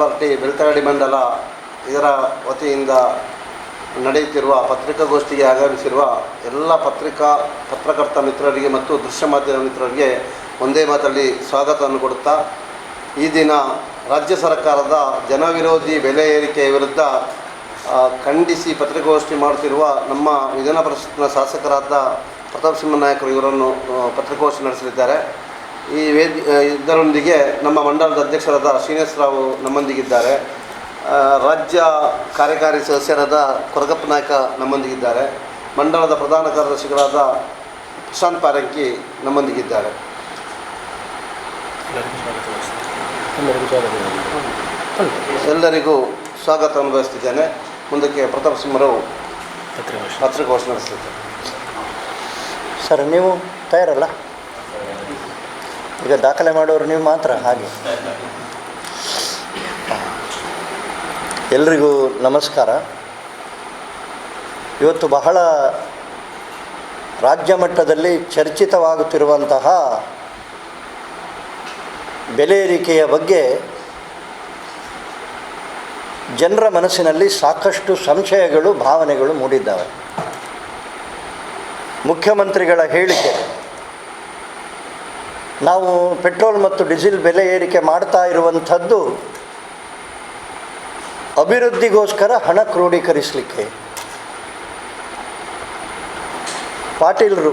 Party Belthangady ಮಂಡಲ ಇದರ ವತಿಯಿಂದ ನಡೆಯುತ್ತಿರುವ ಪತ್ರಿಕಾಗೋಷ್ಠಿಗೆ ಆಗಮಿಸಿರುವ ಎಲ್ಲ ಪತ್ರಿಕಾ ಪತ್ರಕರ್ತ ಮಿತ್ರರಿಗೆ ಮತ್ತು ದೃಶ್ಯ ಮಾಧ್ಯಮ ಮಿತ್ರರಿಗೆ ಒಂದೇ ಮಾತಲ್ಲಿ ಸ್ವಾಗತವನ್ನು ಕೊಡುತ್ತಾ, ಈ ದಿನ ರಾಜ್ಯ ಸರ್ಕಾರದ ಜನವಿರೋಧಿ ಬೆಲೆ ಏರಿಕೆಯ ವಿರುದ್ಧ ಖಂಡಿಸಿ ಪತ್ರಿಕಾಗೋಷ್ಠಿ ಮಾಡುತ್ತಿರುವ ನಮ್ಮ ವಿಧಾನ ಪರಿಷತ್ನ ಶಾಸಕರಾದ ಪ್ರತಾಪ್ ಸಿಂಹ ನಾಯಕರು ಇವರನ್ನು ಪತ್ರಿಕಾಗೋಷ್ಠಿ ನಡೆಸಲಿದ್ದಾರೆ. ಈ ವೇದಿ ಇದರೊಂದಿಗೆ ನಮ್ಮ ಮಂಡಲದ ಅಧ್ಯಕ್ಷರಾದ ಶ್ರೀನಿವಾಸ ರಾವ್ ನಮ್ಮೊಂದಿಗಿದ್ದಾರೆ. ರಾಜ್ಯ ಕಾರ್ಯಕಾರಿ ಸದಸ್ಯರಾದ ಕೊರಗಪ್ಪ ನಾಯಕ ನಮ್ಮೊಂದಿಗಿದ್ದಾರೆ. ಮಂಡಲದ ಪ್ರಧಾನ ಕಾರ್ಯದರ್ಶಿಗಳಾದ ಪ್ರಶಾಂತ್ ಪಾರಂಕಿ ನಮ್ಮೊಂದಿಗಿದ್ದಾರೆ. ಎಲ್ಲರಿಗೂ ಸ್ವಾಗತ. ಅನುಭವಿಸ್ತಿದ್ದೇನೆ. ಮುಂದಕ್ಕೆ ಪ್ರತಾಪ್ ಸಿಂಹರಾವ್ ಪತ್ರಿಕಾಗೋಷ್ಠಿ ನಡೆಸ್ತಿದ್ದಾರೆ. ಸರ್ ನೀವು ತಯಾರಲ್ಲ? ಈಗ ದಾಖಲೆ ಮಾಡೋರು ನೀವು ಮಾತ್ರ, ಹಾಗೆ. ಎಲ್ರಿಗೂ ನಮಸ್ಕಾರ. ಇವತ್ತು ಬಹಳ ರಾಜ್ಯ ಮಟ್ಟದಲ್ಲಿ ಚರ್ಚಿತವಾಗುತ್ತಿರುವಂತಹ ಬೆಲೆ ಏರಿಕೆಯ ಬಗ್ಗೆ ಜನರ ಮನಸ್ಸಿನಲ್ಲಿ ಸಾಕಷ್ಟು ಸಂಶಯಗಳು, ಭಾವನೆಗಳು ಮೂಡಿದ್ದಾವೆ. ಮುಖ್ಯಮಂತ್ರಿಗಳ ಹೇಳಿಕೆ ನಾವು ಪೆಟ್ರೋಲ್ ಮತ್ತು ಡೀಸೆಲ್ ಬೆಲೆ ಏರಿಕೆ ಮಾಡ್ತಾ ಇರುವಂಥದ್ದು ಅಭಿವೃದ್ಧಿಗೋಸ್ಕರ ಹಣ ಕ್ರೋಢೀಕರಿಸಲಿಕ್ಕೆ. ಪಾಟೀಲರು,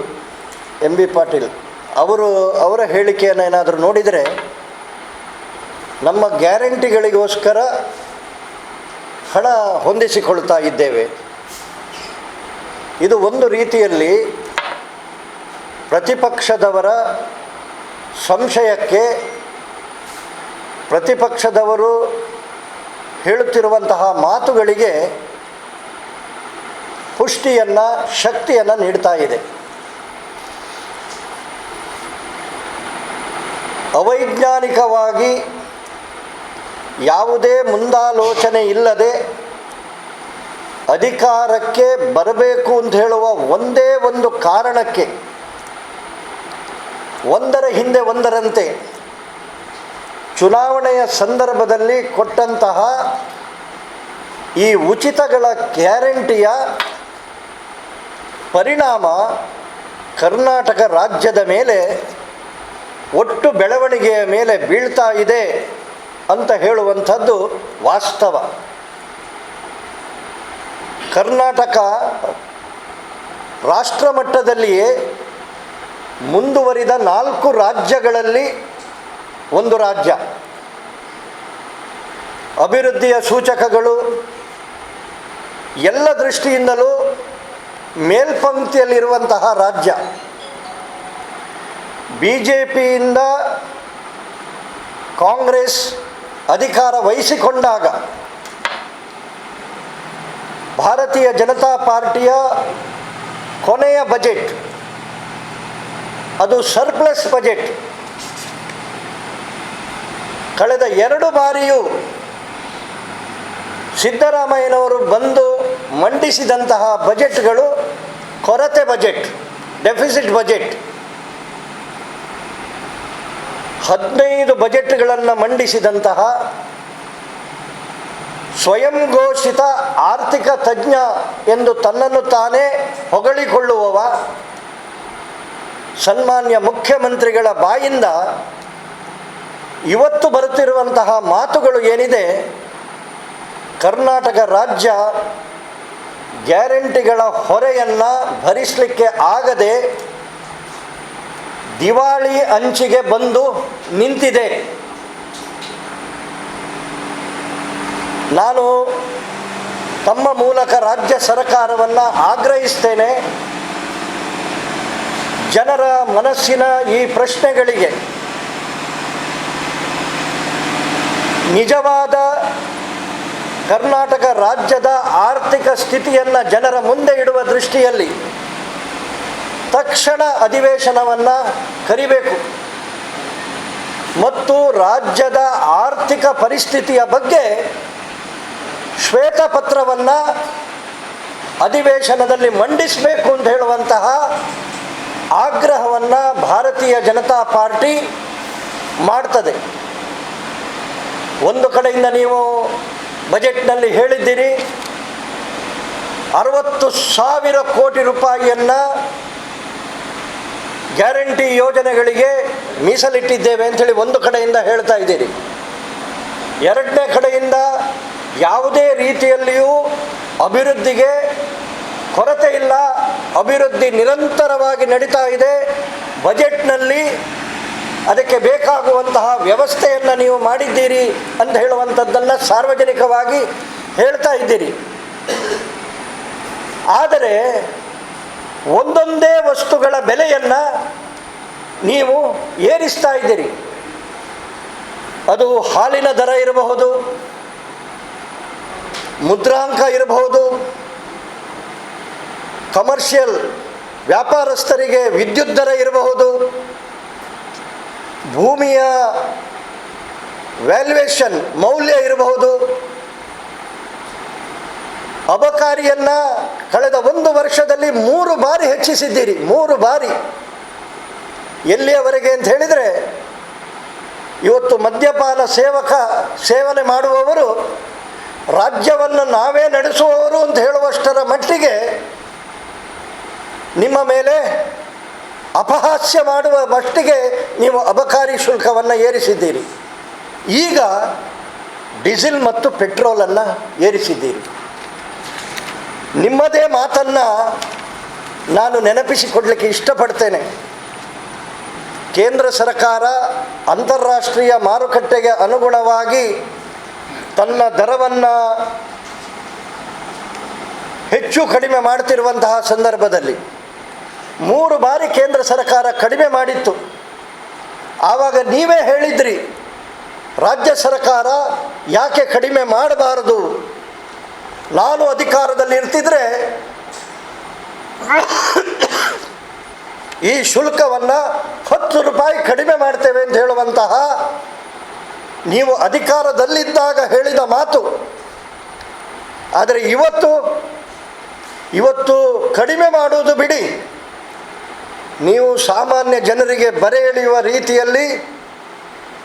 ಎಂ ಬಿ ಪಾಟೀಲ್, ಅವರು ಅವರ ಹೇಳಿಕೆಯನ್ನು ಏನಾದರೂ ನೋಡಿದರೆ ನಮ್ಮ ಗ್ಯಾರಂಟಿಗಳಿಗೋಸ್ಕರ ಹಣ ಹೊಂದಿಸಿಕೊಳ್ತಾ ಇದ್ದೇವೆ. ಇದು ಒಂದು ರೀತಿಯಲ್ಲಿ ಪ್ರತಿಪಕ್ಷದವರ ಸಂಶಯಕ್ಕೆ ಪ್ರತಿಪಕ್ಷದವರು ಹೇಳುತ್ತಿರುವಂತಹ ಮಾತುಗಳಿಗೆ ಪುಷ್ಟಿಯನ್ನು, ಶಕ್ತಿಯನ್ನು ನೀಡ್ತಾ ಇದೆ. ಅವೈಜ್ಞಾನಿಕವಾಗಿ ಯಾವುದೇ ಮುಂದಾಲೋಚನೆ ಇಲ್ಲದೆ ಅಧಿಕಾರಕ್ಕೆ ಬರಬೇಕು ಅಂತ ಹೇಳುವ ಒಂದೇ ಒಂದು ಕಾರಣಕ್ಕೆ ಒಂದರ ಹಿಂದೆ ಒಂದರಂತೆ ಚುನಾವಣೆಯ ಸಂದರ್ಭದಲ್ಲಿ ಕೊಟ್ಟಂತಹ ಈ ಉಚಿತಗಳ ಗ್ಯಾರಂಟಿಯ ಪರಿಣಾಮ ಕರ್ನಾಟಕ ರಾಜ್ಯದ ಮೇಲೆ ಒಟ್ಟು ಬೆಳವಣಿಗೆಯ ಮೇಲೆ ಬೀಳ್ತಾ ಇದೆ ಅಂತ ಹೇಳುವಂಥದ್ದು ವಾಸ್ತವ. ಕರ್ನಾಟಕ ರಾಷ್ಟ್ರ ಮಟ್ಟದಲ್ಲಿಯೇ ಮುಂದುವರಿದ ನಾಲ್ಕು ರಾಜ್ಯಗಳಲ್ಲಿ ಒಂದು ರಾಜ್ಯ. ಅಭಿವೃದ್ಧಿಯ ಸೂಚಕಗಳು ಎಲ್ಲ ದೃಷ್ಟಿಯಿಂದಲೂ ಮೇಲ್ಪಂಕ್ತಿಯಲ್ಲಿರುವಂತಹ ರಾಜ್ಯ. ಬಿ ಜೆ ಪಿಯಿಂದ ಕಾಂಗ್ರೆಸ್ ಅಧಿಕಾರ ವಹಿಸಿಕೊಂಡಾಗ ಭಾರತೀಯ ಜನತಾ ಪಾರ್ಟಿಯ ಕೊನೆಯ ಬಜೆಟ್ ಅದು ಸರ್ಪ್ಲಸ್ ಬಜೆಟ್ ಕಳೆದ ಎರಡು ಬಾರಿಯೂ ಸಿದ್ದರಾಮಯ್ಯನವರು ಬಂದು ಮಂಡಿಸಿದಂತಹ ಬಜೆಟ್ಗಳು ಕೊರತೆ ಬಜೆಟ್ ಡೆಫಿಸಿಟ್ ಬಜೆಟ್. ಹದಿನೈದು ಬಜೆಟ್ಗಳನ್ನು ಮಂಡಿಸಿದಂತಹ ಸ್ವಯಂ ಘೋಷಿತ ಆರ್ಥಿಕ ತಜ್ಞ ಎಂದು ತನ್ನನ್ನು ತಾನೇ ಹೊಗಳಿಕೊಳ್ಳುವವ ಸನ್ಮಾನ್ಯ ಮುಖ್ಯಮಂತ್ರಿಗಳ ಬಾಯಿಂದ ಇವತ್ತು ಬರುತ್ತಿರುವಂತಹ ಮಾತುಗಳು ಏನಿದೆ? ಕರ್ನಾಟಕ ರಾಜ್ಯ ಗ್ಯಾರಂಟಿಗಳ ಹೊರೆಯನ್ನು ಭರಿಸಲಿಕ್ಕೆ ಆಗದೆ ದಿವಾಳಿ ಅಂಚಿಗೆ ಬಂದು ನಿಂತಿದೆ. ನಾನು ತಮ್ಮ ಮೂಲಕ ರಾಜ್ಯ ಸರ್ಕಾರವನ್ನು ಆಗ್ರಹಿಸ್ತೇನೆ. ಜನರ ಮನಸ್ಸಿನ ಈ ಪ್ರಶ್ನೆಗಳಿಗೆ ನಿಜವಾದ ಕರ್ನಾಟಕ ರಾಜ್ಯದ ಆರ್ಥಿಕ ಸ್ಥಿತಿಯನ್ನು ಜನರ ಮುಂದೆ ಇಡುವ ದೃಷ್ಟಿಯಲ್ಲಿ ತಕ್ಷಣ ಅಧಿವೇಶನವನ್ನು ಕರಿಬೇಕು. ಮತ್ತು ರಾಜ್ಯದ ಆರ್ಥಿಕ ಪರಿಸ್ಥಿತಿಯ ಬಗ್ಗೆ ಶ್ವೇತಪತ್ರವನ್ನು ಅಧಿವೇಶನದಲ್ಲಿ ಮಂಡಿಸಬೇಕು ಅಂತ ಹೇಳುವಂತಹ ಆಗ್ರಹವನ್ನು ಭಾರತೀಯ ಜನತಾ ಪಾರ್ಟಿ ಮಾಡ್ತದೆ. ಒಂದು ಕಡೆಯಿಂದ ನೀವು ಬಜೆಟ್ನಲ್ಲಿ ಹೇಳಿದ್ದೀರಿ, ಅರವತ್ತು ಸಾವಿರ ಕೋಟಿ ರೂಪಾಯಿಯನ್ನು ಗ್ಯಾರಂಟಿ ಯೋಜನೆಗಳಿಗೆ ಮೀಸಲಿಟ್ಟಿದ್ದೇವೆ ಅಂಥೇಳಿ ಒಂದು ಕಡೆಯಿಂದ ಹೇಳ್ತಾ ಇದ್ದೀರಿ. ಎರಡನೇ ಕಡೆಯಿಂದ ಯಾವುದೇ ರೀತಿಯಲ್ಲಿಯೂ ಅಭಿವೃದ್ಧಿಗೆ ಕೊರತೆ ಇಲ್ಲ, ಅಭಿವೃದ್ಧಿ ನಿರಂತರವಾಗಿ ನಡೀತಾ ಇದೆ. ಬಜೆಟ್ನಲ್ಲಿ ಅದಕ್ಕೆ ಬೇಕಾಗುವಂತಹ ವ್ಯವಸ್ಥೆಯನ್ನು ನೀವು ಮಾಡಿದ್ದೀರಿ ಅಂತ ಹೇಳುವಂಥದ್ದನ್ನು ಸಾರ್ವಜನಿಕವಾಗಿ ಹೇಳ್ತಾ ಇದ್ದೀರಿ. ಆದರೆ ಒಂದೊಂದೇ ವಸ್ತುಗಳ ಬೆಲೆಯನ್ನು ನೀವು ಏರಿಸ್ತಾ ಇದ್ದೀರಿ. ಅದು ಹಾಲಿನ ದರ ಇರಬಹುದು, ಮುದ್ರಾಂಕ ಇರಬಹುದು ಕಮರ್ಷಿಯಲ್ ವ್ಯಾಪಾರಸ್ಥರಿಗೆ ವಿದ್ಯುತ್ ದರ ಇರಬಹುದು. ಭೂಮಿಯ ವ್ಯಾಲ್ಯೂಯೇಷನ್ ಮೌಲ್ಯ ಇರಬಹುದು. ಅಬಕಾರಿಯನ್ನು ಕಳೆದ ಒಂದು ವರ್ಷದಲ್ಲಿ ಮೂರು ಬಾರಿ ಹೆಚ್ಚಿಸಿದ್ದೀರಿ, ಮೂರು ಬಾರಿ. ಎಲ್ಲಿಯವರೆಗೆ ಅಂತ ಹೇಳಿದರೆ, ಇವತ್ತು ಮದ್ಯಪಾನ ಸೇವಕ ಸೇವನೆ ಮಾಡುವವರು, ರಾಜ್ಯವನ್ನು ನಾವೇ ನಡೆಸುವವರು ಅಂತ ಹೇಳುವಷ್ಟರ ಮಟ್ಟಿಗೆ ನಿಮ್ಮ ಮೇಲೆ ಅಪಹಾಸ್ಯ ಮಾಡುವ ಮಟ್ಟಿಗೆ ನೀವು ಅಬಕಾರಿ ಶುಲ್ಕವನ್ನು ಏರಿಸಿದ್ದೀರಿ. ಈಗ ಡೀಸೆಲ್ ಮತ್ತು ಪೆಟ್ರೋಲನ್ನು ಏರಿಸಿದ್ದೀರಿ. ನಿಮ್ಮದೇ ಮಾತನ್ನು ನಾನು ನೆನಪಿಸಿಕೊಡಲಿಕ್ಕೆ ಇಷ್ಟಪಡ್ತೇನೆ. ಕೇಂದ್ರ ಸರ್ಕಾರ ಅಂತಾರಾಷ್ಟ್ರೀಯ ಮಾರುಕಟ್ಟೆಗೆ ಅನುಗುಣವಾಗಿ ತನ್ನ ದರವನ್ನು ಹೆಚ್ಚು ಕಡಿಮೆ ಮಾಡ್ತಿರುವಂತಹ ಸಂದರ್ಭದಲ್ಲಿ ಮೂರು ಬಾರಿ ಕೇಂದ್ರ ಸರ್ಕಾರ ಕಡಿಮೆ ಮಾಡಿತ್ತು. ಆವಾಗ ನೀವೇ ಹೇಳಿದ್ರಿ, ರಾಜ್ಯ ಸರ್ಕಾರ ಯಾಕೆ ಕಡಿಮೆ ಮಾಡಬಾರದು? ನಾನು ಅಧಿಕಾರದಲ್ಲಿ ಇರ್ತಿದ್ರೆ ಈ ಶುಲ್ಕವನ್ನು ಹತ್ತು ರೂಪಾಯಿ ಕಡಿಮೆ ಮಾಡ್ತೇವೆ ಅಂತ ಹೇಳುವಂತಹ ನೀವು ಅಧಿಕಾರದಲ್ಲಿದ್ದಾಗ ಹೇಳಿದ ಮಾತು. ಆದರೆ ಇವತ್ತು ಇವತ್ತು ಕಡಿಮೆ ಮಾಡುವುದು ಬಿಡಿ. ನೀವು ಸಾಮಾನ್ಯ ಜನರಿಗೆ ಬರೆ ಎಳೆಯುವ ರೀತಿಯಲ್ಲಿ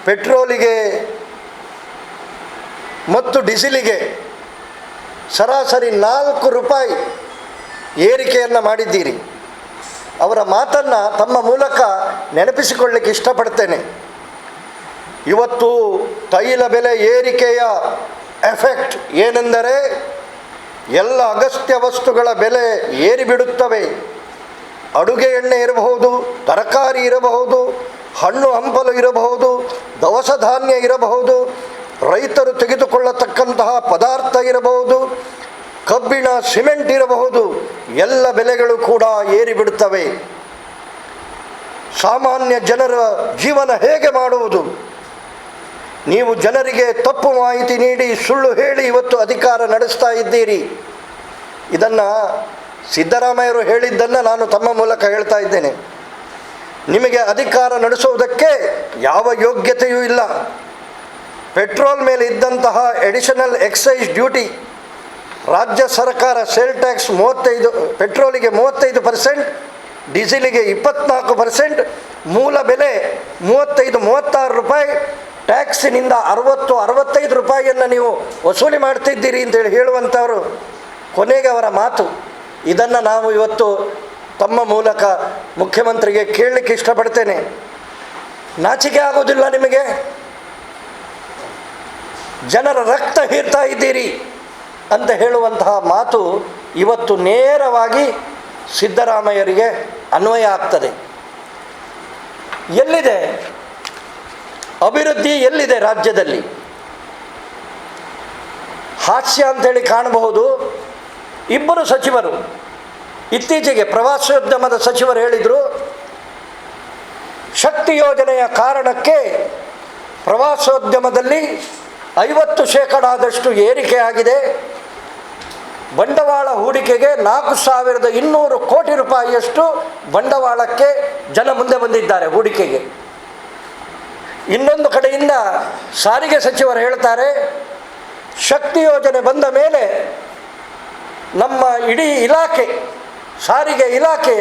ಪೆಟ್ರೋಲಿಗೆ ಮತ್ತು ಡೀಸಿಲಿಗೆ ಸರಾಸರಿ ನಾಲ್ಕು ರೂಪಾಯಿ ಏರಿಕೆಯನ್ನು ಮಾಡಿದ್ದೀರಿ. ಅವರ ಮಾತನ್ನು ತಮ್ಮ ಮೂಲಕ ನೆನಪಿಸಿಕೊಳ್ಳಿಕ್ಕೆ ಇಷ್ಟಪಡ್ತೇನೆ. ಇವತ್ತು ತೈಲ ಬೆಲೆ ಏರಿಕೆಯ ಎಫೆಕ್ಟ್ ಏನೆಂದರೆ ಎಲ್ಲ ಅಗತ್ಯ ವಸ್ತುಗಳ ಬೆಲೆ ಏರಿಬಿಡುತ್ತವೆ. ಅಡುಗೆ ಎಣ್ಣೆ ಇರಬಹುದು, ತರಕಾರಿ ಇರಬಹುದು, ಹಣ್ಣು ಹಂಪಲು ಇರಬಹುದು, ದವಸ ಧಾನ್ಯ ಇರಬಹುದು, ರೈತರು ತೆಗೆದುಕೊಳ್ಳತಕ್ಕಂತಹ ಪದಾರ್ಥ ಇರಬಹುದು, ಕಬ್ಬಿಣ, ಸಿಮೆಂಟ್ ಇರಬಹುದು, ಎಲ್ಲ ಬೆಲೆಗಳು ಕೂಡ ಏರಿಬಿಡುತ್ತವೆ. ಸಾಮಾನ್ಯ ಜನರ ಜೀವನ ಹೇಗೆ ಮಾಡುವುದು? ನೀವು ಜನರಿಗೆ ತಪ್ಪು ಮಾಹಿತಿ ನೀಡಿ ಸುಳ್ಳು ಹೇಳಿ ಇವತ್ತು ಅಧಿಕಾರ ನಡೆಸ್ತಾ ಇದ್ದೀರಿ. ಇದನ್ನು ಸಿದ್ದರಾಮಯ್ಯರು ಹೇಳಿದ್ದನ್ನು ನಾನು ತಮ್ಮ ಮೂಲಕ ಹೇಳ್ತಾ ಇದ್ದೇನೆ. ನಿಮಗೆ ಅಧಿಕಾರ ನಡೆಸುವುದಕ್ಕೆ ಯಾವ ಯೋಗ್ಯತೆಯೂ ಇಲ್ಲ. ಪೆಟ್ರೋಲ್ ಮೇಲೆ ಇದ್ದಂತಹ ಎಡಿಷನಲ್ ಎಕ್ಸೈಸ್ ಡ್ಯೂಟಿ ರಾಜ್ಯ ಸರ್ಕಾರ ಸೇಲ್ ಟ್ಯಾಕ್ಸ್ ಮೂವತ್ತೈದು, ಪೆಟ್ರೋಲಿಗೆ ಮೂವತ್ತೈದು ಪರ್ಸೆಂಟ್ ಡೀಸೆಲಿಗೆ ಇಪ್ಪತ್ನಾಲ್ಕು ಪರ್ಸೆಂಟ್ ಮೂಲ ಬೆಲೆ ಮೂವತ್ತೈದು, ಮೂವತ್ತಾರು ರೂಪಾಯಿ ಟ್ಯಾಕ್ಸಿನಿಂದ ಅರವತ್ತು, ಅರವತ್ತೈದು ರೂಪಾಯಿಯನ್ನು ನೀವು ವಸೂಲಿ ಮಾಡ್ತಿದ್ದೀರಿ ಅಂತೇಳಿ ಹೇಳುವಂಥವರು ಕೊನೆಗೆ ಅವರ ಮಾತು. ಇದನ್ನು ನಾವು ಇವತ್ತು ತಮ್ಮ ಮೂಲಕ ಮುಖ್ಯಮಂತ್ರಿಗೆ ಕೇಳಲಿಕ್ಕೆ ಇಷ್ಟಪಡ್ತೇನೆ. ನಾಚಿಕೆ ಆಗೋದಿಲ್ಲ ನಿಮಗೆ? ಜನರ ರಕ್ತ ಹೀರ್ತಾ ಇದ್ದೀರಿ ಅಂತ ಹೇಳುವಂತಹ ಮಾತು ಇವತ್ತು ನೇರವಾಗಿ ಸಿದ್ದರಾಮಯ್ಯರಿಗೆ ಅನ್ವಯ ಆಗ್ತದೆ. ಎಲ್ಲಿದೆ? ಅಭಿವೃದ್ಧಿ ಎಲ್ಲಿದೆ ರಾಜ್ಯದಲ್ಲಿ? ಹಾಸ್ಯ ಅಂತೇಳಿ ಕಾಣಬಹುದು. ಇಬ್ಬರು ಸಚಿವರು. ಇತ್ತೀಚೆಗೆ ಪ್ರವಾಸೋದ್ಯಮದ ಸಚಿವರು ಹೇಳಿದರು, ಶಕ್ತಿ ಯೋಜನೆಯ ಕಾರಣಕ್ಕೆ ಪ್ರವಾಸೋದ್ಯಮದಲ್ಲಿ ಐವತ್ತು ಶೇಕಡಾದಷ್ಟು ಏರಿಕೆಯಾಗಿದೆ ಬಂಡವಾಳ ಹೂಡಿಕೆಗೆ ನಾಲ್ಕು ಸಾವಿರದ ಇನ್ನೂರು ಕೋಟಿ ರೂಪಾಯಿಯಷ್ಟು ಬಂಡವಾಳಕ್ಕೆ ಜನ ಮುಂದೆ ಬಂದಿದ್ದಾರೆ ಹೂಡಿಕೆಗೆ. ಇನ್ನೊಂದು ಕಡೆಯಿಂದ ಸಾರಿಗೆ ಸಚಿವರು ಹೇಳ್ತಾರೆ, ಶಕ್ತಿ ಯೋಜನೆ ಬಂದ ಮೇಲೆ ನಮ್ಮ ಇಡೀ ಇಲಾಖೆ, ಸಾರಿಗೆ ಇಲಾಖೆ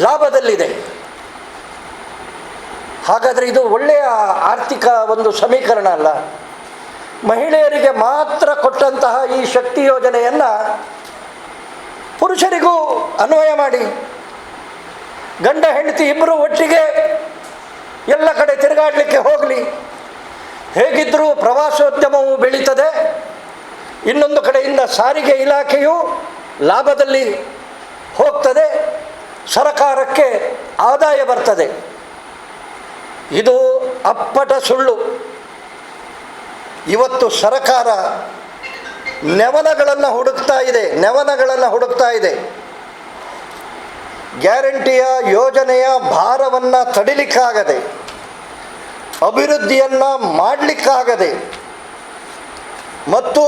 ಲಾಭದಲ್ಲಿದೆ. ಹಾಗಾದರೆ ಇದು ಒಳ್ಳೆಯ ಆರ್ಥಿಕ ಒಂದು ಸಮೀಕರಣ ಅಲ್ಲ. ಮಹಿಳೆಯರಿಗೆ ಮಾತ್ರ ಕೊಟ್ಟಂತಹ ಈ ಶಕ್ತಿ ಯೋಜನೆಯನ್ನು ಪುರುಷರಿಗೂ ಅನ್ವಯ ಮಾಡಿ. ಗಂಡ, ಹೆಂಡತಿ ಇಬ್ಬರು ಒಟ್ಟಿಗೆ ಎಲ್ಲ ಕಡೆ ತಿರುಗಾಡಲಿಕ್ಕೆ ಹೋಗಲಿ. ಹೇಗಿದ್ದರೂ ಪ್ರವಾಸೋದ್ಯಮವು ಬೆಳೀತದೆ. ಇನ್ನೊಂದು ಕಡೆಯಿಂದ ಸಾರಿಗೆ ಇಲಾಖೆಯು ಲಾಭದಲ್ಲಿ ಹೋಗ್ತದೆ, ಸರಕಾರಕ್ಕೆ ಆದಾಯ ಬರ್ತದೆ. ಇದು ಅಪ್ಪಟ ಸುಳ್ಳು. ಇವತ್ತು ಸರಕಾರ ನೆವನಗಳನ್ನು ಹುಡುಕ್ತಾ ಇದೆ, ನೆವನಗಳನ್ನು ಹುಡುಕ್ತಾ ಇದೆ. ಗ್ಯಾರಂಟಿಯ ಯೋಜನೆಯ ಭಾರವನ್ನು ತಡಿಲಿಕ್ಕಾಗದೆ, ಅಭಿವೃದ್ಧಿಯನ್ನು ಮಾಡಲಿಕ್ಕಾಗದೆ ಮತ್ತು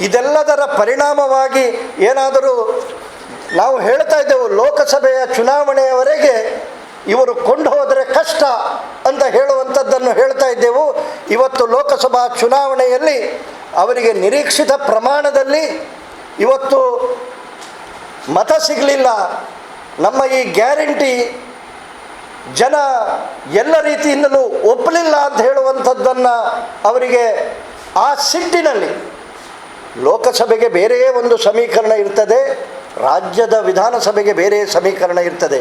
ಇದೆಲ್ಲದರ ಪರಿಣಾಮವಾಗಿ ಏನಾದರೂ ನಾವು ಹೇಳ್ತಾ ಇದ್ದೆವು ಲೋಕಸಭೆಯ ಚುನಾವಣೆಯವರೆಗೆ ಇವರು ಕೊಂಡು ಹೋದರೆ ಕಷ್ಟ ಅಂತ ಹೇಳುವಂಥದ್ದನ್ನು ಹೇಳ್ತಾ ಇದ್ದೆವು. ಇವತ್ತು ಲೋಕಸಭಾ ಚುನಾವಣೆಯಲ್ಲಿ ಅವರಿಗೆ ನಿರೀಕ್ಷಿತ ಪ್ರಮಾಣದಲ್ಲಿ ಇವತ್ತು ಮತ ಸಿಗಲಿಲ್ಲ. ನಮ್ಮ ಈ ಗ್ಯಾರಂಟಿ ಜನ ಎಲ್ಲ ರೀತಿಯಿಂದಲೂ ಒಪ್ಪಲಿಲ್ಲ ಅಂತ ಹೇಳುವಂಥದ್ದನ್ನು ಅವರಿಗೆ ಆ ಸಿಟ್ಟಿನಲ್ಲಿ ಲೋಕಸಭೆಗೆ ಬೇರೆಯೇ ಒಂದು ಸಮೀಕರಣ ಇರ್ತದೆ, ರಾಜ್ಯದ ವಿಧಾನಸಭೆಗೆ ಬೇರೆ ಸಮೀಕರಣ ಇರ್ತದೆ.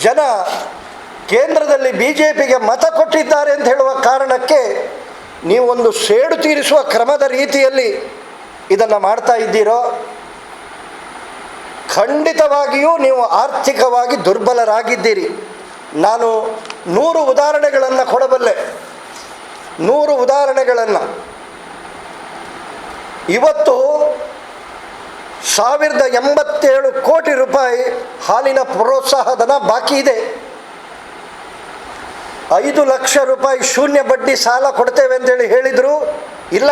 ಜನ ಕೇಂದ್ರದಲ್ಲಿ ಬಿ ಜೆ ಪಿಗೆ ಮತ ಕೊಟ್ಟಿದ್ದಾರೆ ಅಂತ ಹೇಳುವ ಕಾರಣಕ್ಕೆ ನೀವೊಂದು ಸೇಡು ತೀರಿಸುವ ಕ್ರಮದ ರೀತಿಯಲ್ಲಿ ಇದನ್ನು ಮಾಡ್ತಾ ಇದ್ದೀರೋ, ಖಂಡಿತವಾಗಿಯೂ ನೀವು ಆರ್ಥಿಕವಾಗಿ ದುರ್ಬಲರಾಗಿದ್ದೀರಿ. ನಾನು ನೂರು ಉದಾಹರಣೆಗಳನ್ನು ಕೊಡಬಲ್ಲೆ. ನೂರು ಉದಾಹರಣೆಗಳನ್ನು. ಇವತ್ತು ಸಾವಿರದ ಎಂಬತ್ತೇಳು ಕೋಟಿ ರೂಪಾಯಿ ಹಾಲಿನ ಪ್ರೋತ್ಸಾಹಧನ ಬಾಕಿ ಇದೆ. ಐದು ಲಕ್ಷ ರೂಪಾಯಿ ಶೂನ್ಯ ಬಡ್ಡಿ ಸಾಲ ಕೊಡ್ತೇವೆ ಅಂತೇಳಿ ಹೇಳಿದರು. ಇಲ್ಲ.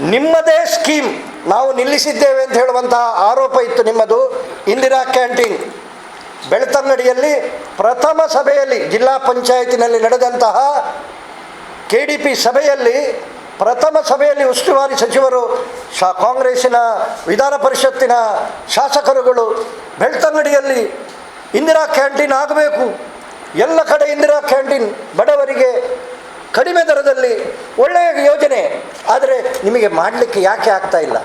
ನಿಮ್ಮದೇ ಸ್ಕೀಮ್. ನಾವು ನಿಲ್ಲಿಸಿದ್ದೇವೆ ಅಂತ ಹೇಳುವಂತಹ ಆರೋಪ ಇತ್ತು ನಿಮ್ಮದು. ಇಂದಿರಾ ಕ್ಯಾಂಟೀನ್. ಬೆಳ್ತಂಗಡಿಯಲ್ಲಿ ಪ್ರಥಮ ಸಭೆಯಲ್ಲಿ ಜಿಲ್ಲಾ ಪಂಚಾಯತಿನಲ್ಲಿ ನಡೆದಂತಹ ಕೆ ಡಿ ಪಿ ಸಭೆಯಲ್ಲಿ ಪ್ರಥಮ ಸಭೆಯಲ್ಲಿ ಉಸ್ತುವಾರಿ ಸಚಿವರು ಶಾ ಕಾಂಗ್ರೆಸ್ಸಿನ ವಿಧಾನ ಪರಿಷತ್ತಿನ ಶಾಸಕರುಗಳು ಬೆಳ್ತಂಗಡಿಯಲ್ಲಿ ಇಂದಿರಾ ಕ್ಯಾಂಟೀನ್ ಆಗಬೇಕು. ಎಲ್ಲ ಕಡೆ ಇಂದಿರಾ ಕ್ಯಾಂಟೀನ್ ಬಡವರಿಗೆ ಕಡಿಮೆ ದರದಲ್ಲಿ ಒಳ್ಳೆಯ ಯೋಜನೆ. ಆದರೆ ನಿಮಗೆ ಮಾಡಲಿಕ್ಕೆ ಯಾಕೆ ಆಗ್ತಾ ಇಲ್ಲ?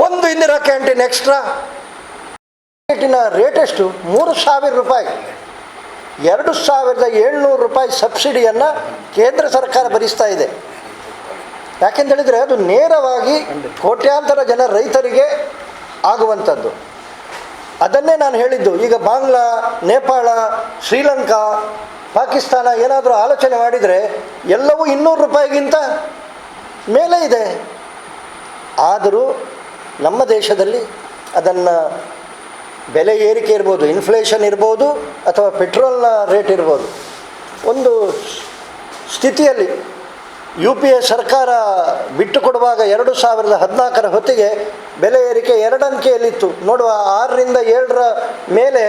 ಒಂದು Indira canteen extra. Canteen rate ಎಷ್ಟು? ಮೂರು ಸಾವಿರ ರೂಪಾಯಿ. ಎರಡು ಸಾವಿರದ ಏಳ್ನೂರು ರೂಪಾಯಿ ಸಬ್ಸಿಡಿಯನ್ನು ಕೇಂದ್ರ ಸರ್ಕಾರ ಭರಿಸ್ತಾ ಇದೆ. ಯಾಕೆಂತೇಳಿದರೆ ಅದು ನೇರವಾಗಿ ಕೋಟ್ಯಾಂತರ ಜನ ರೈತರಿಗೆ ಆಗುವಂಥದ್ದು. ಅದನ್ನೇ ನಾನು ಹೇಳಿದ್ದು ಈಗ ಬಾಂಗ್ಲಾ ನೇಪಾಳ ಶ್ರೀಲಂಕಾ ಪಾಕಿಸ್ತಾನ ಏನಾದರೂ ಆಲೋಚನೆ ಮಾಡಿದರೆ ಎಲ್ಲವೂ ಇನ್ನೂರು ರೂಪಾಯಿಗಿಂತ ಮೇಲೆ ಇದೆ. ಆದರೂ ನಮ್ಮ ದೇಶದಲ್ಲಿ ಅದನ್ನು ಬೆಲೆ ಏರಿಕೆ ಇರ್ಬೋದು ಇನ್ಫ್ಲೇಷನ್ ಇರ್ಬೋದು ಅಥವಾ ಪೆಟ್ರೋಲ್ನ ರೇಟ್ ಇರ್ಬೋದು. ಒಂದು ಸ್ಥಿತಿಯಲ್ಲಿ ಯು ಪಿ ಎ ಸರ್ಕಾರ ಬಿಟ್ಟು ಕೊಡುವಾಗ ಎರಡು ಸಾವಿರದ ಹದಿನಾಲ್ಕರ ಹೊತ್ತಿಗೆ ಬೆಲೆ ಏರಿಕೆ ಎರಡಂಕೆಯಲ್ಲಿತ್ತು. ನೋಡುವ ಆರರಿಂದ ಏಳರ ಮೇಲೆ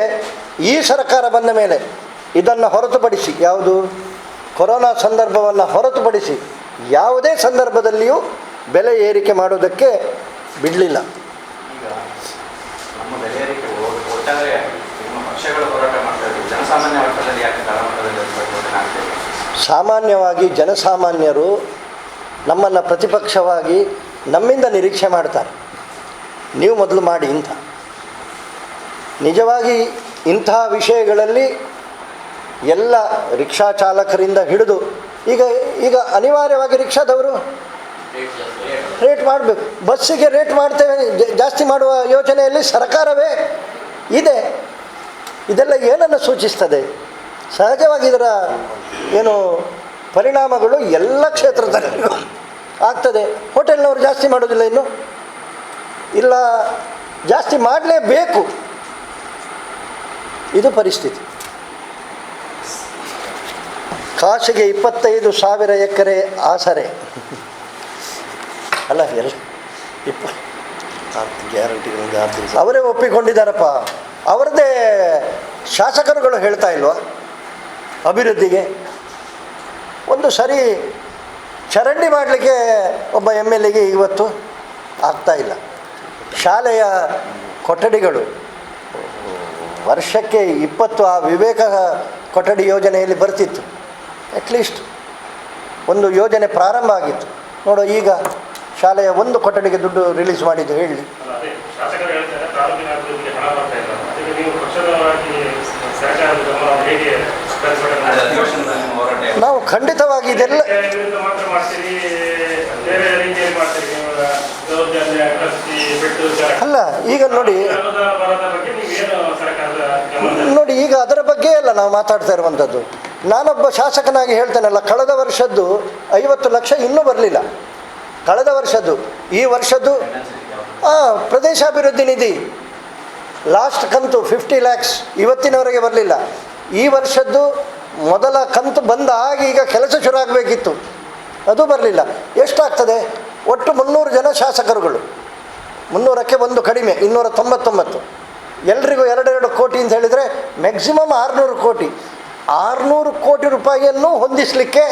ಈ ಸರ್ಕಾರ ಬಂದ ಮೇಲೆ ಇದನ್ನು ಹೊರತುಪಡಿಸಿ ಯಾವುದು? ಕೊರೋನಾ ಸಂದರ್ಭವನ್ನು ಹೊರತುಪಡಿಸಿ ಯಾವುದೇ ಸಂದರ್ಭದಲ್ಲಿಯೂ ಬೆಲೆ ಏರಿಕೆ ಮಾಡುವುದಕ್ಕೆ ಬಿಡಲಿಲ್ಲ. ಈಗ ಸಾಮಾನ್ಯವಾಗಿ ಜನಸಾಮಾನ್ಯರು ನಮ್ಮನ್ನು ಪ್ರತಿಪಕ್ಷವಾಗಿ ನಮ್ಮಿಂದ ನಿರೀಕ್ಷೆ ಮಾಡ್ತಾರೆ. ನೀವು ಮೊದಲು ಮಾಡಿ ಇಂಥ. ನಿಜವಾಗಿ ಇಂತಹ ವಿಷಯಗಳಲ್ಲಿ ಎಲ್ಲ ರಿಕ್ಷಾ ಚಾಲಕರಿಂದ ಹಿಡಿದು ಈಗ ಈಗ ಅನಿವಾರ್ಯವಾಗಿ ರಿಕ್ಷಾದವರು ರೇಟ್ ಮಾಡಬೇಕು. ಬಸ್ಸಿಗೆ ರೇಟ್ ಮಾಡ್ತೇವೆ ಜಾಸ್ತಿ ಮಾಡುವ ಯೋಜನೆಯಲ್ಲಿ ಸರ್ಕಾರವೇ ಇದೆ. ಇದೆಲ್ಲ ಏನನ್ನು ಸೂಚಿಸ್ತದೆ? ಸಹಜವಾಗಿ ಇದರ ಏನು ಪರಿಣಾಮಗಳು ಎಲ್ಲ ಕ್ಷೇತ್ರದಲ್ಲಿ ಆಗ್ತದೆ. ಹೋಟೆಲ್ನವರು ಜಾಸ್ತಿ ಮಾಡೋದಿಲ್ಲ ಇನ್ನು. ಇಲ್ಲ, ಜಾಸ್ತಿ ಮಾಡಲೇಬೇಕು. ಇದು ಪರಿಸ್ಥಿತಿ. ಕಾಶಿಗೆ ಇಪ್ಪತ್ತೈದು ಸಾವಿರ ಎಕರೆ ಆಸರೆ. ಅಲ್ಲ, ಎಲ್ಲ ಇಪ್ಪ ಗ್ಯಾರಂಟಿ ಅವರೇ ಒಪ್ಪಿಕೊಂಡಿದ್ದಾರಪ್ಪ. ಅವರದೇ ಶಾಸಕರುಗಳು ಹೇಳ್ತಾ ಇಲ್ವಾ? ಅಭಿವೃದ್ಧಿಗೆ. ಒಂದು ಸರಿ ಚರಂಡಿ ಮಾಡಲಿಕ್ಕೆ ಒಬ್ಬ ಎಂ ಎಲ್ ಎಗೆ ಇವತ್ತು ಆಗ್ತಾ ಇಲ್ಲ. ಶಾಲೆಯ ಕೊಠಡಿಗಳು. ವರ್ಷಕ್ಕೆ ಇಪ್ಪತ್ತು ಆ ವಿವೇಕ ಕೊಠಡಿ ಯೋಜನೆಯಲ್ಲಿ ಬರ್ತಿತ್ತು. ಅಟ್ಲೀಸ್ಟ್ ಒಂದು ಯೋಜನೆ ಪ್ರಾರಂಭ ಆಗಿತ್ತು. ನೋಡೋ ಈಗ ಶಾಲೆಯ ಒಂದು ಕೊಠಡಿಗೆ ದುಡ್ಡು ರಿಲೀಸ್ ಮಾಡಿದ್ದು ಹೇಳಿ. ಖಂಡಿತವಾಗಿ ಇದೆಲ್ಲ ಅಲ್ಲ ಈಗ ನೋಡಿ ನೋಡಿ ಈಗ ಅದರ ಬಗ್ಗೆ ಅಲ್ಲ ನಾವು ಮಾತಾಡ್ತಾ ಇರುವಂಥದ್ದು ನಾನೊಬ್ಬ ಶಾಸಕನಾಗಿ ಹೇಳ್ತೇನಲ್ಲ ಕಳೆದ ವರ್ಷದ್ದು ಐವತ್ತು ಲಕ್ಷ ಇನ್ನೂ ಬರಲಿಲ್ಲ. ಕಳೆದ ವರ್ಷದ್ದು ಈ ವರ್ಷದ್ದು ಆ, ಪ್ರದೇಶಾಭಿವೃದ್ಧಿ ನಿಧಿ. ಲಾಸ್ಟ್ ಕಂತು ಫಿಫ್ಟಿ ಲ್ಯಾಕ್ಸ್ ಇವತ್ತಿನವರೆಗೆ ಬರಲಿಲ್ಲ. ಈ ವರ್ಷದ್ದು ಮೊದಲ ಕಂತು ಬಂದ ಆಗ ಈಗ ಕೆಲಸ ಶುರು ಆಗಬೇಕಿತ್ತು. ಅದು ಬರಲಿಲ್ಲ. ಎಷ್ಟಾಗ್ತದೆ? ಒಟ್ಟು ಮುನ್ನೂರು ಜನ ಶಾಸಕರುಗಳು. ಮುನ್ನೂರಕ್ಕೆ ಒಂದು ಕಡಿಮೆ ಇನ್ನೂರ ತೊಂಬತ್ತೊಂಬತ್ತು ಎಲ್ರಿಗೂ ಎರಡೆರಡು ಕೋಟಿ ಅಂತ ಹೇಳಿದರೆ ಮ್ಯಾಕ್ಸಿಮಮ್ ಆರುನೂರು ಕೋಟಿ. ಆರುನೂರು ಕೋಟಿ ರೂಪಾಯಿಯನ್ನು ಹೊಂದಿಸಲಿಕ್ಕೆ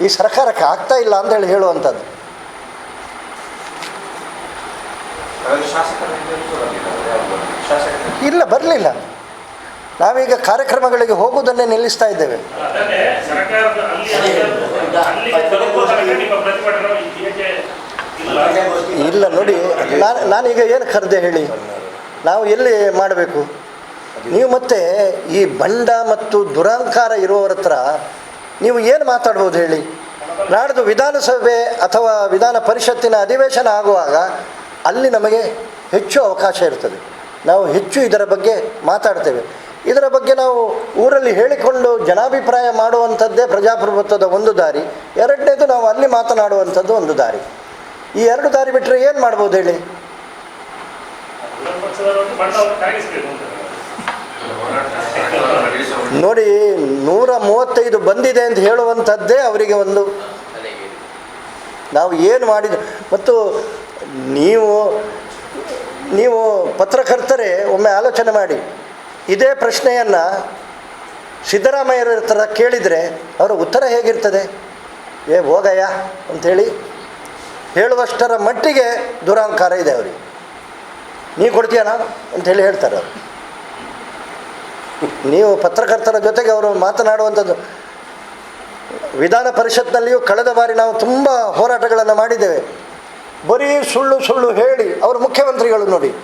ಈ ಸರ್ಕಾರಕ್ಕೆ ಆಗ್ತಾ ಇಲ್ಲ ಅಂತ ಹೇಳಿ ಹೇಳುವಂಥದ್ದು. ಇಲ್ಲ ಬರಲಿಲ್ಲ. ನಾವೀಗ ಕಾರ್ಯಕ್ರಮಗಳಿಗೆ ಹೋಗುವುದನ್ನೇ ನಿಲ್ಲಿಸ್ತಾ ಇದ್ದೇವೆ. ಇಲ್ಲ. ನೋಡಿ ನಾನು ನಾನೀಗ ಏನು ಕರೆದೆ ಹೇಳಿ? ನಾವು ಎಲ್ಲಿ ಮಾಡಬೇಕು? ನೀವು ಮತ್ತೆ ಈ ಬಂಡ ಮತ್ತು ದುರಹಂಕಾರ ಇರುವವರ ಹತ್ರ ನೀವು ಏನು ಮಾತಾಡ್ಬೋದು ಹೇಳಿ? ನಾಡ್ದು ವಿಧಾನಸಭೆ ಅಥವಾ ವಿಧಾನ ಪರಿಷತ್ತಿನ ಅಧಿವೇಶನ ಆಗುವಾಗ ಅಲ್ಲಿ ನಮಗೆ ಹೆಚ್ಚು ಅವಕಾಶ ಇರ್ತದೆ. ನಾವು ಹೆಚ್ಚು ಇದರ ಬಗ್ಗೆ ಮಾತಾಡ್ತೇವೆ. ಇದರ ಬಗ್ಗೆ ನಾವು ಊರಲ್ಲಿ ಹೇಳಿಕೊಂಡು ಜನಾಭಿಪ್ರಾಯ ಮಾಡುವಂಥದ್ದೇ ಪ್ರಜಾಪ್ರಭುತ್ವದ ಒಂದು ದಾರಿ. ಎರಡನೇದು ನಾವು ಅಲ್ಲಿ ಮಾತನಾಡುವಂಥದ್ದು ಒಂದು ದಾರಿ. ಈ ಎರಡು ದಾರಿ ಬಿಟ್ಟರೆ ಏನು ಮಾಡ್ಬೋದು ಹೇಳಿ? ನೋಡಿ, ನೂರ ಮೂವತ್ತೈದು ಬಂದಿದೆ ಅಂತ ಹೇಳುವಂಥದ್ದೇ ಅವರಿಗೆ ಒಂದು ನಾವು ಏನು ಮಾಡಿದ, ಮತ್ತು ನೀವು ನೀವು ಪತ್ರಕರ್ತರೇ, ಒಮ್ಮೆ ಆಲೋಚನೆ ಮಾಡಿ. ಇದೇ ಪ್ರಶ್ನೆಯನ್ನು ಸಿದ್ದರಾಮಯ್ಯರ ಹತ್ರ ಕೇಳಿದರೆ ಅವರ ಉತ್ತರ ಹೇಗಿರ್ತದೆ? ಏ, ಹೋಗಯ್ಯ ಅಂಥೇಳಿ ಹೇಳುವಷ್ಟರ ಮಟ್ಟಿಗೆ ದುರಹಂಕಾರ ಇದೆ ಅವರಿಗೆ. ನೀ ಕೊಡ್ತೀಯನ ಅಂಥೇಳಿ ಹೇಳ್ತಾರೆ ಅವರು. ನೀವು ಪತ್ರಕರ್ತರ ಜೊತೆಗೆ ಅವರು ಮಾತನಾಡುವಂಥದ್ದು. ವಿಧಾನ ಪರಿಷತ್ನಲ್ಲಿಯೂ ಕಳೆದ ಬಾರಿ ನಾವು ತುಂಬ ಹೋರಾಟಗಳನ್ನು ಮಾಡಿದ್ದೇವೆ. ಬರೀ ಸುಳ್ಳು ಸುಳ್ಳು ಹೇಳಿ ಅವರು ಮುಖ್ಯಮಂತ್ರಿಗಳು ನೋಡಿ.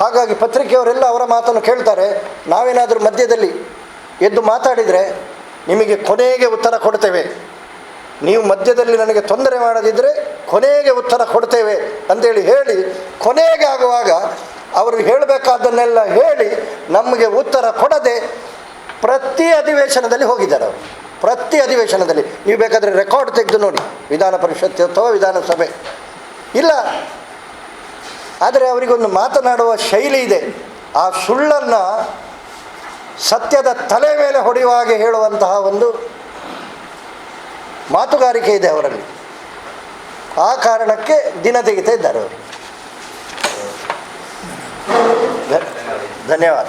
ಹಾಗಾಗಿ ಪತ್ರಿಕೆಯವರೆಲ್ಲ ಅವರ ಮಾತನ್ನು ಕೇಳ್ತಾರೆ. ನಾವೇನಾದರೂ ಮಧ್ಯದಲ್ಲಿ ಎದ್ದು ಮಾತಾಡಿದರೆ ನಿಮಗೆ ಕೊನೆಗೆ ಉತ್ತರ ಕೊಡ್ತೇವೆ. ನೀವು ಮಧ್ಯದಲ್ಲಿ ನನಗೆ ತೊಂದರೆ ಮಾಡದಿದ್ದರೆ ಕೊನೆಗೆ ಉತ್ತರ ಕೊಡ್ತೇವೆ ಅಂತೇಳಿ ಹೇಳಿ, ಕೊನೆಗೆ ಆಗುವಾಗ ಅವರು ಹೇಳಬೇಕಾದನ್ನೆಲ್ಲ ಹೇಳಿ ನಮಗೆ ಉತ್ತರ ಕೊಡದೆ ಪ್ರತಿ ಅಧಿವೇಶನದಲ್ಲಿ ಹೋಗಿದ್ದಾರೆ ಅವರು. ಪ್ರತಿ ಅಧಿವೇಶನದಲ್ಲಿ. ನೀವು ಬೇಕಾದರೆ ರೆಕಾರ್ಡ್ ತೆಗೆದು ನೋಡಿ. ವಿಧಾನ ಪರಿಷತ್ ಅಥವಾ ವಿಧಾನಸಭೆ. ಇಲ್ಲ ಆದರೆ ಅವರಿಗೊಂದು ಮಾತನಾಡುವ ಶೈಲಿ ಇದೆ. ಆ ಸುಳ್ಳನ್ನು ಸತ್ಯದ ತಲೆ ಮೇಲೆ ಹೊಡೆಯುವ ಹಾಗೆ ಹೇಳುವಂತಹ ಒಂದು ಮಾತುಗಾರಿಕೆ ಇದೆ ಅವರಲ್ಲಿ. ಆ ಕಾರಣಕ್ಕೆ ದಿನ ತೆಗಿತಾ ಇದ್ದಾರೆ ಅವರು. ಧನ್ಯವಾದ.